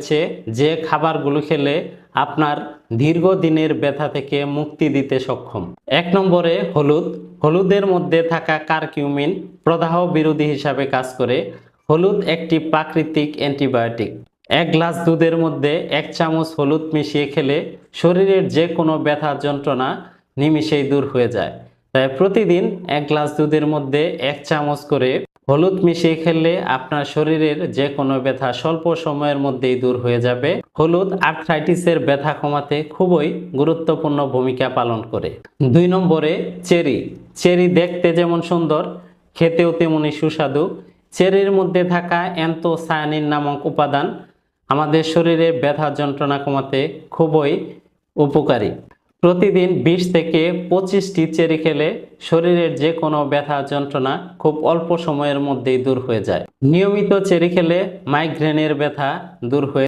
রয়েছে যে খাবারগুলো খেলে আপনার দীর্ঘদিনের ব্যথা থেকে মুক্তি দিতে সক্ষম। এক নম্বরে হলুদ। হলুদের মধ্যে থাকা কারকিউমিন প্রদাহ বিরোধী হিসাবে কাজ করে। হলুদ একটি প্রাকৃতিক অ্যান্টিবায়োটিক। এক গ্লাস দুধের মধ্যে এক চামচ হলুদ মিশিয়ে খেলে শরীরের যে কোনো ব্যথা যন্ত্রণা নিমিষেই দূর হয়ে যায়। তাই প্রতিদিন এক গ্লাস দুধের মধ্যে এক চামচ করে হলুদ মিশিয়ে খেলে আপনার শরীরের যে কোনো ব্যথা স্বল্প সময়ের মধ্যেই দূর হয়ে যাবে। হলুদ আর্থ্রাইটিসের ব্যথা কমাতে খুবই গুরুত্বপূর্ণ ভূমিকা পালন করে। দুই নম্বরে চেরি। চেরি দেখতে যেমন সুন্দর, খেতেও তেমনি সুস্বাদু। চেরির মধ্যে থাকা অ্যান্থোসায়ানিন নামক উপাদান আমাদের শরীরে ব্যথা যন্ত্রণা কমাতে খুবই উপকারী। প্রতিদিন বিশ থেকে পঁচিশটি চেরি খেলে শরীরের যে কোনো ব্যথা যন্ত্রণা খুব অল্প সময়ের মধ্যেই দূর হয়ে যায়। নিয়মিত চেরি খেলে মাইগ্রেনের ব্যথা দূর হয়ে